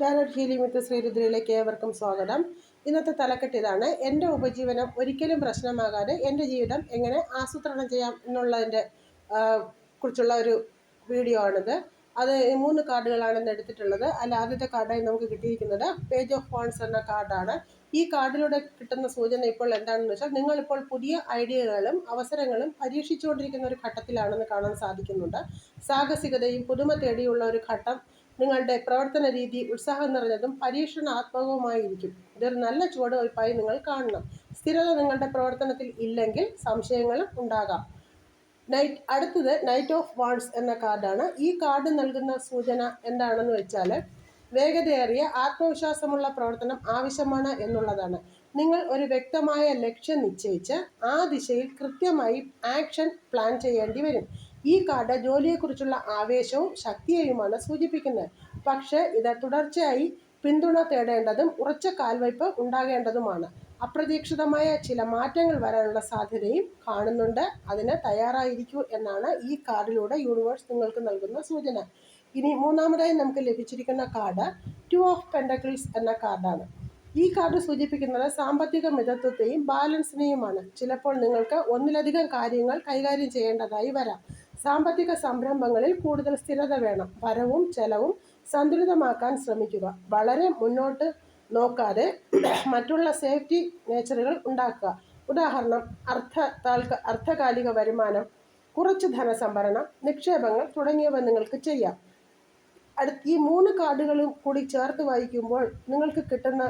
Tarot healing വിത്ത് ശ്രീരുദ്രയിലേക്ക് ഏവർക്കും സ്വാഗതം. ഇന്നത്തെ തലക്കെട്ട് ഇതാണ്. എന്റെ ഉപജീവനം ഒരിക്കലും പ്രശ്നമാകാതെ എന്റെ ജീവിതം എങ്ങനെ ആസൂത്രണം ചെയ്യാം എന്നുള്ളതിന്റെ കുറിച്ചുള്ള ഒരു വീഡിയോ ആണിത്. അത് മൂന്ന് കാർഡുകളാണ് എടുത്തിട്ടുള്ളത്. അല്ല ആദ്യത്തെ കാർഡായി നമുക്ക് കിട്ടിയിരിക്കുന്നത് പേജ് ഓഫ് ഫോൺസ് എന്ന കാർഡാണ്. ഈ കാർഡിലൂടെ കിട്ടുന്ന സൂചന ഇപ്പോൾ എന്താണെന്ന് വെച്ചാൽ നിങ്ങളിപ്പോൾ പുതിയ ഐഡിയകളും അവസരങ്ങളും പരീക്ഷിച്ചുകൊണ്ടിരിക്കുന്ന ഒരു ഘട്ടത്തിലാണെന്ന് കാണാൻ സാധിക്കുന്നുണ്ട്. സാഹസികതയും പുതുമ തേടിയുള്ള ഒരു ഘട്ടം നിങ്ങളുടെ പ്രവർത്തന രീതി ഉത്സാഹം നിറഞ്ഞതും പരീക്ഷണാത്മകവുമായിരിക്കും ഇതൊരു നല്ല ചുവടുവയ്പായി നിങ്ങൾ കാണണം. സ്ഥിരത നിങ്ങളുടെ പ്രവർത്തനത്തിൽ ഇല്ലെങ്കിൽ സംശയങ്ങളും ഉണ്ടാകാം. നൈറ്റ് അടുത്തത് നൈറ്റ് ഓഫ് വാൺസ് എന്ന കാർഡാണ്. ഈ കാർഡ് നൽകുന്ന സൂചന എന്താണെന്ന് വെച്ചാൽ വേഗതയേറിയ ആത്മവിശ്വാസമുള്ള പ്രവർത്തനം ആവശ്യമാണ് എന്നുള്ളതാണ്. നിങ്ങൾ ഒരു വ്യക്തമായ ലക്ഷ്യം നിശ്ചയിച്ച് ആ ദിശയിൽ കൃത്യമായി ആക്ഷൻ പ്ലാൻ ചെയ്യേണ്ടി വരും. ഈ കാർഡ് ജോലിയെക്കുറിച്ചുള്ള ആവേശവും ശക്തിയെയുമാണ് സൂചിപ്പിക്കുന്നത്. പക്ഷേ ഇത് തുടർച്ചയായി പിന്തുണ തേടേണ്ടതും ഉറച്ച കാൽവയ്പ് ഉണ്ടാകേണ്ടതുമാണ്. അപ്രതീക്ഷിതമായ ചില മാറ്റങ്ങൾ വരാനുള്ള സാധ്യതയും കാണുന്നുണ്ട്. അതിന് തയ്യാറായിരിക്കൂ എന്നാണ് ഈ കാർഡിലൂടെ യൂണിവേഴ്സ് നിങ്ങൾക്ക് നൽകുന്ന സൂചന. ഇനി മൂന്നാമതായി നമുക്ക് ലഭിച്ചിരിക്കുന്ന കാർഡ് ടു ഓഫ് പെൻഡക്കിൾസ് എന്ന കാർഡാണ്. ഈ കാർഡ് സൂചിപ്പിക്കുന്നത് സാമ്പത്തിക മിതത്വത്തെയും ബാലൻസിനെയുമാണ്. ചിലപ്പോൾ നിങ്ങൾക്ക് ഒന്നിലധികം കാര്യങ്ങൾ കൈകാര്യം ചെയ്യേണ്ടതായി വരാം. സാമ്പത്തിക സംരംഭങ്ങളിൽ കൂടുതൽ സ്ഥിരത വേണം. വരവും ചെലവും സന്തുലിതമാക്കാൻ ശ്രമിക്കുക. വളരെ മുന്നോട്ട് നോക്കാതെ മറ്റുള്ള സേഫ്റ്റി നേച്ചറുകൾ ഉണ്ടാക്കുക. ഉദാഹരണം അർത്ഥ താൽക്ക അർത്ഥകാലിക വരുമാനം കുറച്ച് ധനസംഭരണം നിക്ഷേപങ്ങൾ തുടങ്ങിയവ നിങ്ങൾക്ക് ചെയ്യാം. അടുത്ത ഈ മൂന്ന് കാർഡുകളും കൂടി ചേർത്ത് വായിക്കുമ്പോൾ നിങ്ങൾക്ക് കിട്ടുന്ന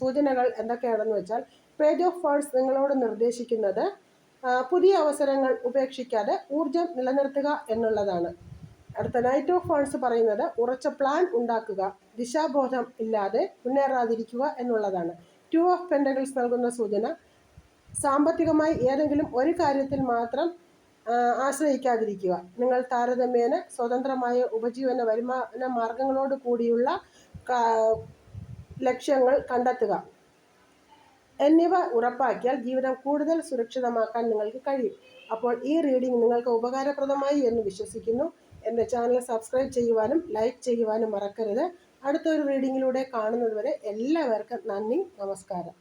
സൂചനകൾ എന്തൊക്കെയാണെന്ന് വെച്ചാൽ പേജ് ഓഫ് ഫേഴ്സ് നിങ്ങളോട് നിർദ്ദേശിക്കുന്നത് പുതിയ അവസരങ്ങൾ ഉപേക്ഷിക്കാതെ ഊർജം നിലനിർത്തുക എന്നുള്ളതാണ്. അടുത്ത നൈറ്റ് ഓഫ് ഫോൺസ് പറയുന്നത് ഉറച്ച പ്ലാൻ ഉണ്ടാക്കുക ദിശാബോധം ഇല്ലാതെ മുന്നേറാതിരിക്കുക എന്നുള്ളതാണ്. ടു ഓഫ് പെൻഡഗിൾസ് നൽകുന്ന സൂചന സാമ്പത്തികമായി ഏതെങ്കിലും ഒരു കാര്യത്തിൽ മാത്രം ആശ്രയിക്കാതിരിക്കുക. നിങ്ങൾ താരതമ്യേന സ്വതന്ത്രമായ ഉപജീവന വരുമാന മാർഗങ്ങളോട് കൂടിയുള്ള ലക്ഷ്യങ്ങൾ കണ്ടെത്തുക. എന്നിവ ഉറപ്പാക്കിയാൽ ജീവിതം കൂടുതൽ സുരക്ഷിതമാക്കാൻ നിങ്ങൾക്ക് കഴിയും. അപ്പോൾ ഈ റീഡിംഗ് നിങ്ങൾക്ക് ഉപകാരപ്രദമായി എന്ന് വിശ്വസിക്കുന്നു. എന്റെ ചാനൽ സബ്സ്ക്രൈബ് ചെയ്യുവാനും ലൈക്ക് ചെയ്യുവാനും മറക്കരുത്. അടുത്തൊരു റീഡിങ്ങിലൂടെ കാണുന്നതുവരെ എല്ലാവർക്കും നന്ദി നമസ്കാരം.